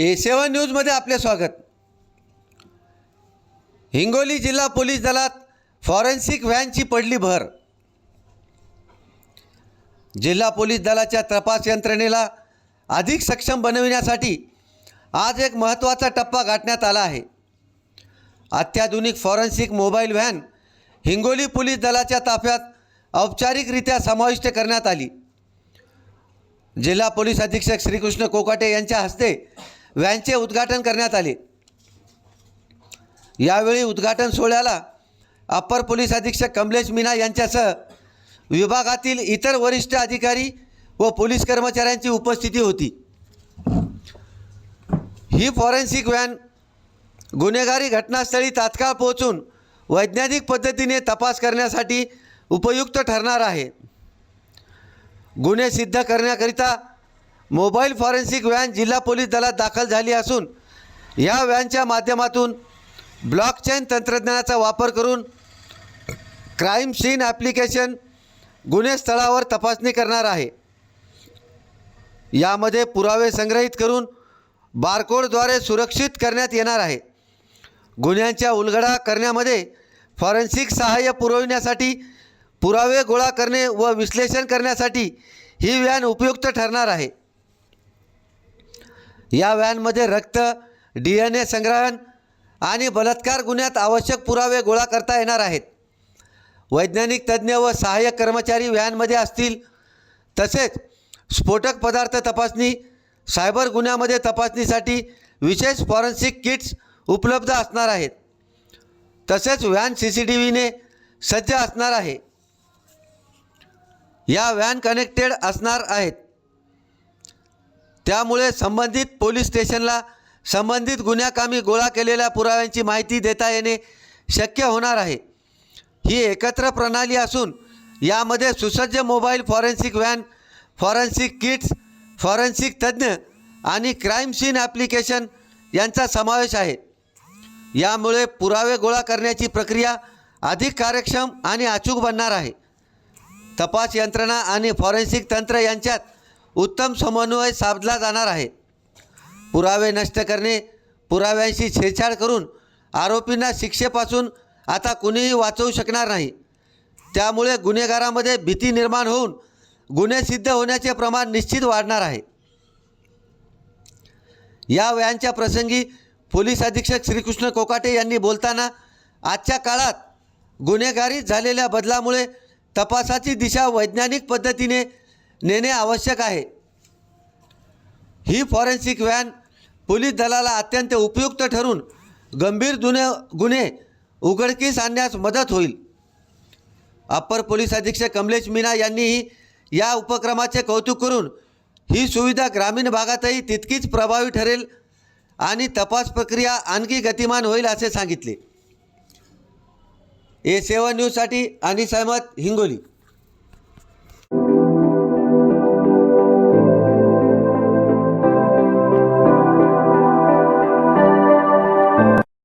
ए सेवन न्यूजमध्ये आपले स्वागत. हिंगोली जिल्हा पोलीस दलात फॉरेन्सिक व्हॅनची पडली भर. जिल्हा पोलीस दलाच्या तपास यंत्रणेला अधिक सक्षम बनविण्यासाठी आज एक महत्त्वाचा टप्पा गाठण्यात आला आहे. अत्याधुनिक forensic mobile van Hingoli police दलाच्या ताफ्यात औपचारिकरित्या समाविष्ट करण्यात आली. जिल्हा पोलीस अधीक्षक श्रीकृष्ण कोकाटे यांच्या हस्ते व्हॅनचे उद्घाटन करण्यात आले. यावेळी उद्घाटन सोहळ्याला अप्पर पोलीस अधीक्षक कमलेश मीना यांच्यासह विभागातील इतर वरिष्ठ अधिकारी व पोलीस कर्मचाऱ्यांची उपस्थिती होती. ही फॉरेन्सिक व्हॅन गुन्हेगारी घटनास्थळी तात्काळ पोहोचून वैज्ञानिक पद्धतीने तपास करण्यासाठी उपयुक्त ठरणार आहे. गुन्हे सिद्ध करण्याकरिता मोबाईल फॉरेन्सिक व्हॅन जिल्हा पोलीस दलात दाखल झाली असून या व्हॅनच्या माध्यमातून ब्लॉकचेन तंत्रज्ञानाचा वापर करून क्राईम सीन ॲप्लिकेशन गुन्हे स्थळावर तपासणी करणार आहे. यामध्ये पुरावे संग्रहित करून बारकोडद्वारे सुरक्षित करण्यात येणार आहे. गुन्ह्यांच्या उलगडा करण्यामध्ये फॉरेन्सिक सहाय्य पुरविण्यासाठी पुरावे गोळा करणे व विश्लेषण करण्यासाठी ही व्हॅन उपयुक्त ठरणार आहे. या व्हॅनमध्ये रक्त डी एन ए संग्रहण आणि बलात्कार गुन्ह्यात आवश्यक पुरावे गोळा करता येणार आहेत. वैज्ञानिक तज्ज्ञ व सहाय्यक कर्मचारी व्हॅनमध्ये असतील. तसेच स्फोटक पदार्थ तपासणी सायबर गुन्ह्यामध्ये तपासणीसाठी विशेष फॉरेन्सिक किट्स उपलब्ध असणार आहेत. तसेच व्हॅन सी सी टी व्हीने सज्ज असणार आहे. या व्हॅन कनेक्टेड असणार आहेत. त्यामुळे संबंधित पोलीस स्टेशनला संबंधित गुन्ह्याकामी गोळा केलेल्या पुराव्यांची माहिती देता येणे शक्य होणार आहे. ही एकत्र प्रणाली असून यामध्ये सुसज्ज mobile forensic van forensic kits forensic तज्ज्ञ आणि क्राईम सीन ॲप्लिकेशन यांचा समावेश आहे. यामुळे पुरावे गोळा करण्याची प्रक्रिया अधिक कार्यक्षम आणि अचूक बनणार आहे. तपास यंत्रणा आणि फॉरेन्सिक तंत्र यांच्यात उत्तम समन्वय साधला जाणार आहे. पुरावे नष्ट करणे पुराव्यांशी छेडछाड करून आरोपींना शिक्षेपासून आता कुणीही वाचवू शकणार नाही. त्यामुळे गुन्हेगारामध्ये भीती निर्माण होऊन गुन्हे सिद्ध होण्याचे प्रमाण निश्चित वाढणार आहे. या वयांच्या प्रसंगी पोलीस अधीक्षक श्रीकृष्ण कोकाटे यांनी बोलताना आजच्या काळात गुन्हेगारी झालेल्या बदलामुळे तपासाची दिशा वैज्ञानिक पद्धतीने नेणे आवश्यक आहे. ही फॉरेन्सिक व्हॅन पोलीस दलाला अत्यंत उपयुक्त ठरून गंभीर गुन्हे गुन्हे उघडकीस आणण्यास मदत होईल. अप्पर पोलीस अधीक्षक कमलेश मीना यांनीही या उपक्रमाचे कौतुक करून ही सुविधा ग्रामीण भागातही तितकीच प्रभावी ठरेल आणि तपास प्रक्रिया आणखी गतिमान होईल असे सांगितले. ए सेवन न्यूजसाठी अनिस अहमद हिंगोली.